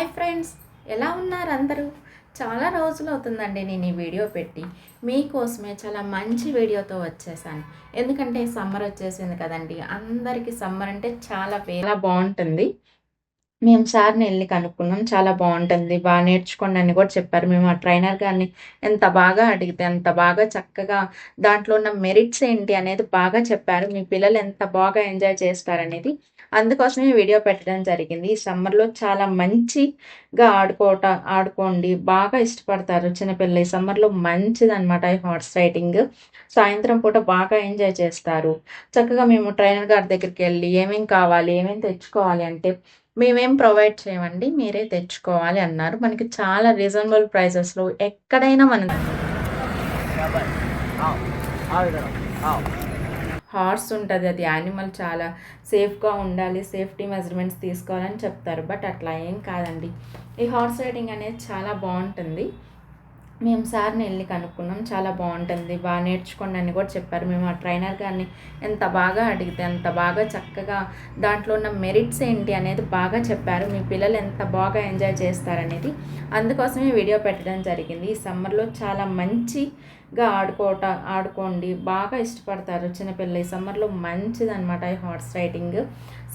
Hi friends ఎలా ఉన్నారు అందరూ? చాలా రోజులు అవుతుందండి నేను ఈ వీడియో పెట్టి. మీకోసమే చాలా మంచి వీడియోతో వచ్చేసాను. ఎందుకంటే సమ్మర్ వచ్చేసింది కదండి. అందరికీ సమ్మర్ అంటే చాలా చాలా బాగుంటుంది. మేము సార్ని వెళ్ళి కనుక్కున్నాం. చాలా బాగుంటుంది. బాగా నేర్చుకోండి అని కూడా చెప్పారు. మేము ఆ ట్రైనర్ గారిని ఎంత బాగా అడిగితే ఎంత బాగా చక్కగా దాంట్లో ఉన్న మెరిట్స్ ఏంటి అనేది బాగా చెప్పారు. మీ పిల్లలు ఎంత బాగా ఎంజాయ్ చేస్తారనేది అందుకోసమే వీడియో పెట్టడం జరిగింది. ఈ సమ్మర్లో చాలా మంచిగా ఆడుకోట ఆడుకోండి. బాగా ఇష్టపడతారు చిన్నపిల్ల ఈ సమ్మర్లో మంచిదనమాట ఈ హార్స్ రైడింగ్. సాయంత్రం పూట బాగా ఎంజాయ్ చేస్తారు. చక్కగా మేము ట్రైనర్ గారి దగ్గరికి వెళ్ళి ఏమేం కావాలి ఏమేం తెచ్చుకోవాలి అంటే మేమేం ప్రొవైడ్ చేయమండి మీరే తెచ్చుకోవాలి అన్నారు. మనకి చాలా రీజనబుల్ ప్రైజెస్లో ఎక్కడైనా మనం హార్స్ ఉంటుంది అది యానిమల్ చాలా సేఫ్గా ఉండాలి సేఫ్టీ మెజర్మెంట్స్ తీసుకోవాలని చెప్తారు బట్ అట్లా ఏం కాదండి. ఈ హార్స్ రైడింగ్ అనేది చాలా బాగుంటుంది. మేము సార్ని వెళ్ళి కనుక్కున్నాం. చాలా బాగుంటుంది. బాగా నేర్చుకోండి అని కూడా చెప్పారు. మేము ఆ ట్రైనర్ గారిని ఎంత బాగా అడిగితే అంత బాగా చక్కగా దాంట్లో ఉన్న మెరిట్స్ ఏంటి అనేది బాగా చెప్పారు. మీ పిల్లలు ఎంత బాగా ఎంజాయ్ చేస్తారనేది అందుకోసమే వీడియో పెట్టడం జరిగింది. ఈ సమ్మర్లో చాలా మంచిగా ఆడుకోట ఆడుకోండి. బాగా ఇష్టపడతారు చిన్నపిల్ల ఈ సమ్మర్లో మంచిదనమాట ఈ హార్స్ రైడింగ్.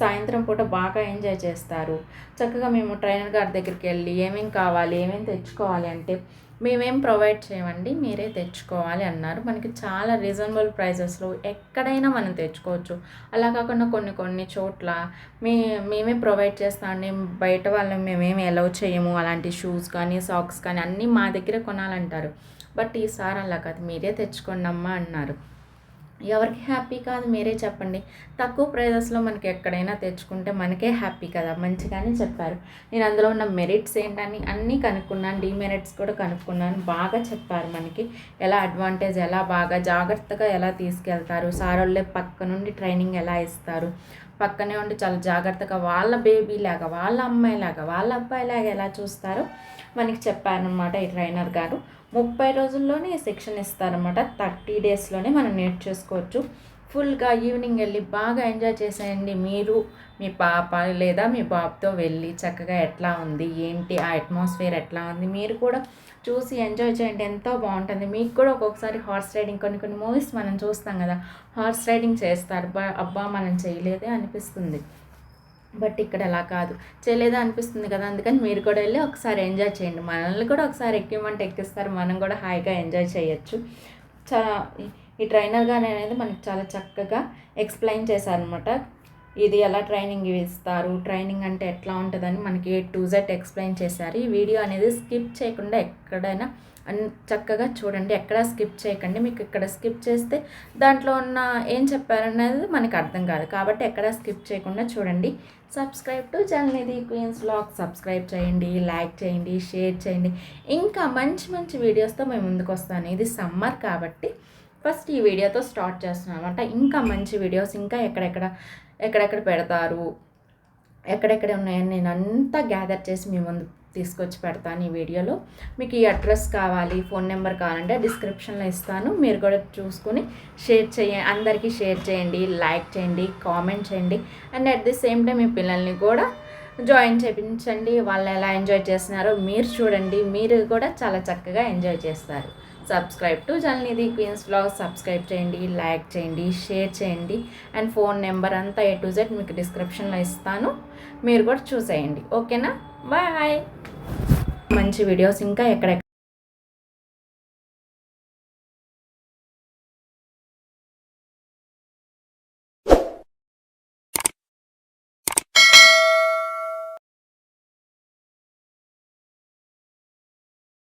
సాయంత్రం పూట బాగా ఎంజాయ్ చేస్తారు. చక్కగా మేము ట్రైనర్ గారి దగ్గరికి వెళ్ళి ఏమేమి కావాలి ఏమేమి తెచ్చుకోవాలి అంటే మేమేం ప్రొవైడ్ చేయమండి మీరే తెచ్చుకోవాలి అన్నారు. మనకి చాలా రీజనబుల్ ప్రైజెస్లో ఎక్కడైనా మనం తెచ్చుకోవచ్చు. అలా కాకుండా కొన్ని కొన్ని చోట్ల మే మేమే ప్రొవైడ్ చేస్తామండి బయట వాళ్ళని మేమేమి అలౌ చేయము. అలాంటి షూస్ కానీ సాక్స్ కానీ అన్నీ మా దగ్గర కొనాలంటారు. బట్ ఈసారి అలా కాదు మీరే తెచ్చుకోండి అమ్మా అన్నారు. ఎవరికి హ్యాపీ కాదు మీరే చెప్పండి. తక్కువ ప్రైజెస్లో మనకి ఎక్కడైనా తెచ్చుకుంటే మనకే హ్యాపీ కదా మంచిగానే చెప్పారు. నేను అందులో ఉన్న మెరిట్స్ ఏంటని అన్నీ కనుక్కున్నాను డిమెరిట్స్ కూడా కనుక్కున్నాను బాగా చెప్పారు మనకి. ఎలా అడ్వాంటేజ్ ఎలా బాగా జాగ్రత్తగా ఎలా తీసుకెళ్తారు సారోళ్ళే పక్క నుండి ట్రైనింగ్ ఎలా ఇస్తారు పక్కనే ఉండి చాలా జాగ్రత్తగా వాళ్ళ బేబీ లాగా వాళ్ళ అమ్మాయి లాగా వాళ్ళ అబ్బాయి లాగా ఎలా చూస్తారో మనకి చెప్పారనమాట ఈ ట్రైనర్ గారు. ముప్పై రోజుల్లోనే శిక్షణ ఇస్తారనమాట థర్టీ డేస్లోనే మనం నేర్చేసుకోవచ్చు ఫుల్గా ఈవినింగ్ వెళ్ళి బాగా ఎంజాయ్ చేసేయండి. మీరు మీ పాప లేదా మీ బాబుతో వెళ్ళి చక్కగా ఎట్లా ఉంది ఏంటి ఆ అట్మాస్ఫియర్ ఎట్లా ఉంది మీరు కూడా చూసి ఎంజాయ్ చేయండి. ఎంతో బాగుంటుంది. మీకు కూడా ఒక్కొక్కసారి హార్స్ రైడింగ్ కొన్ని కొన్ని మూవీస్ మనం చూస్తాం కదా. హార్స్ రైడింగ్ చేస్తారు. అబ్బా మనం చేయలేదే అనిపిస్తుంది. బట్ ఇక్కడ అలా కాదు. చేయలేదా అనిపిస్తుంది కదా అందుకని మీరు కూడా వెళ్ళి ఒకసారి ఎంజాయ్ చేయండి. మనల్ని కూడా ఒకసారి ఎక్కిమంటే ఎక్కిస్తారు. మనం కూడా హాయిగా ఎంజాయ్ చేయొచ్చు. చాలా ఈ ట్రైనర్ గారు అనేది మనకి చాలా చక్కగా ఎక్స్ప్లెయిన్ చేశారనమాట ఇది ఎలా ట్రైనింగ్ ఇస్తారు? ట్రైనింగ్ అంటే ఎట్లా ఉంటుందని మనకి ఏ టు జెడ్ ఎక్స్ప్లెయిన్ చేశారు. ఈ వీడియో అనేది స్కిప్ చేయకుండా ఎక్కడైనా అన్ చక్కగా చూడండి. ఎక్కడ స్కిప్ చేయకండి. మీకు ఇక్కడ స్కిప్ చేస్తే దాంట్లో ఉన్న ఏం చెప్పారనేది మనకి అర్థం కాదు. కాబట్టి ఎక్కడ స్కిప్ చేయకుండా చూడండి. Subscribe to Jalnidhi queens blog subscribe చేయండి లైక్ చేయండి షేర్ చేయండి. ఇంకా మంచి మంచి వీడియోస్తో మేము ముందుకు వస్తాను. ఇది సమ్మర్ కాబట్టి ఫస్ట్ ఈ వీడియోతో స్టార్ట్ చేస్తున్నాను అనమాట ఇంకా మంచి వీడియోస్ ఇంకా ఎక్కడెక్కడ ఎక్కడెక్కడ పెడతారు? ఎక్కడెక్కడ ఉన్నాయని నేను అంతా గ్యాదర్ చేసి మీ ముందు తీసుకొచ్చి పెడతాను ఈ వీడియోలో. మీకు ఈ అడ్రస్ కావాలి ఫోన్ నెంబర్ కావాలంటే డిస్క్రిప్షన్లో ఇస్తాను. మీరు కూడా చూసుకుని షేర్ చేయ అందరికీ షేర్ చేయండి లైక్ చేయండి కామెంట్ చేయండి. And at the same time మీ పిల్లల్ని కూడా జాయిన్ చేయించండి వాళ్ళు ఎలా ఎంజాయ్ చేస్తున్నారో మీరు చూడండి. మీరు కూడా చాలా చక్కగా ఎంజాయ్ చేస్తారు. Subscribe to Jalnidhi queens blog subscribe చేయండి లైక్ చేయండి షేర్ చేయండి. అండ్ ఫోన్ నెంబర్ అంతా ఏ టు జెడ్ మీకు డిస్క్రిప్షన్లో ఇస్తాను. మీరు కూడా చూసేయండి. ఓకేనా బాయ్ మంచి వీడియోస్ ఇంకా ఎక్కడెక్కడ